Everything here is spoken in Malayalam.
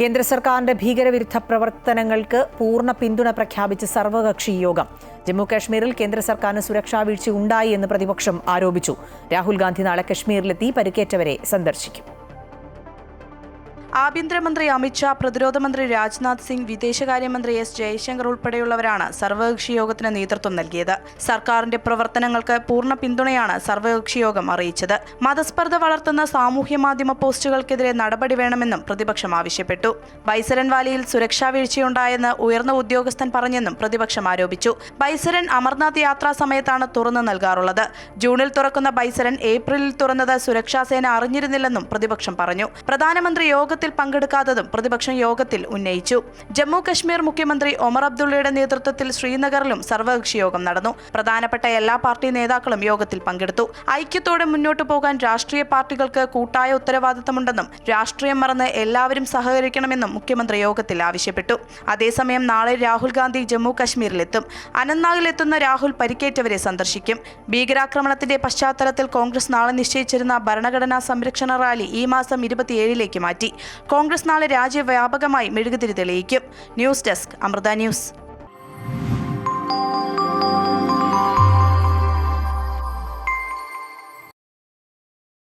കേന്ദ്ര സർക്കാരിന്റെ ഭീകരവിരുദ്ധ പ്രവർത്തനങ്ങൾക്ക് പൂർണ പിന്തുണ പ്രഖ്യാപിച്ച് സർവകക്ഷി യോഗം. ജമ്മു കാശ്മീരിൽ കേന്ദ്ര സർക്കാരിന് സുരക്ഷാ വീഴ്ച ഉണ്ടായി എന്ന് പ്രതിപക്ഷം ആരോപിച്ചു. രാഹുൽ ഗാന്ധി നാളെ കശ്മീരിലെത്തി പരിക്കേറ്റവരെ സന്ദർശിക്കും. ആഭ്യന്തരമന്ത്രി അമിത്ഷാ പ്രതിരോധ മന്ത്രി രാജ്നാഥ് സിംഗ് വിദേശകാര്യമന്ത്രി എസ് ജയശങ്കർ ഉൾപ്പെടെയുള്ളവരാണ് സർവകക്ഷി യോഗത്തിന് നേതൃത്വം നൽകിയത്. സർക്കാരിന്റെ പ്രവർത്തനങ്ങൾക്ക് പൂർണ പിന്തുണയാണ് സർവകക്ഷി യോഗം അറിയിച്ചത്. മതസ്പർദ്ധ വളർത്തുന്ന സാമൂഹ്യ മാധ്യമ പോസ്റ്റുകൾക്കെതിരെ നടപടി വേണമെന്നും പ്രതിപക്ഷം ആവശ്യപ്പെട്ടു. ബൈസരൻ വാലിയിൽ സുരക്ഷാ വീഴ്ചയുണ്ടായെന്ന് ഉയർന്ന ഉദ്യോഗസ്ഥൻ പറഞ്ഞെന്നും പ്രതിപക്ഷം ആരോപിച്ചു. ബൈസരൻ അമർനാഥ് യാത്രാ സമയത്താണ് തുറന്നു നൽകാറുള്ളത്. ജൂണിൽ തുറക്കുന്ന ബൈസരൻ ഏപ്രിലിൽ തുറന്നത് സുരക്ഷാസേന അറിഞ്ഞിരുന്നില്ലെന്നും പ്രതിപക്ഷം പറഞ്ഞു. പ്രധാനമന്ത്രി യോഗത്തിൽ പങ്കെടുക്കാത്തതും പ്രതിപക്ഷം യോഗത്തിൽ ഉന്നയിച്ചു. ജമ്മു കശ്മീർ മുഖ്യമന്ത്രി ഒമർ അബ്ദുള്ളയുടെ നേതൃത്വത്തിൽ ശ്രീനഗറിലും സർവകക്ഷി യോഗം നടന്നു. പ്രധാനപ്പെട്ട എല്ലാ പാർട്ടി നേതാക്കളും യോഗത്തിൽ പങ്കെടുത്തു. ഐക്യത്തോടെ മുന്നോട്ടു പോകാൻ രാഷ്ട്രീയ പാർട്ടികൾക്ക് കൂട്ടായ ഉത്തരവാദിത്തമുണ്ടെന്നും രാഷ്ട്രീയം മറന്ന് എല്ലാവരും സഹകരിക്കണമെന്നും മുഖ്യമന്ത്രി യോഗത്തിൽ ആവശ്യപ്പെട്ടു. അതേസമയം നാളെ രാഹുൽ ഗാന്ധി ജമ്മു കശ്മീരിലെത്തും. അനന്ത്നാഗിലെത്തുന്ന രാഹുൽ പരിക്കേറ്റവരെ സന്ദർശിക്കും. ഭീകരാക്രമണത്തിന്റെ പശ്ചാത്തലത്തിൽ കോൺഗ്രസ് നാളെ നിശ്ചയിച്ചിരുന്ന ഭരണഘടനാ സംരക്ഷണ റാലി ഈ മാസം ഇരുപത്തിയേഴിലേക്ക് മാറ്റി. കോൺഗ്രസ് നാളെ രാജ്യവ്യാപകമായി മെഴുകുതിരി തെളിയിക്കും. News desk Amrita news.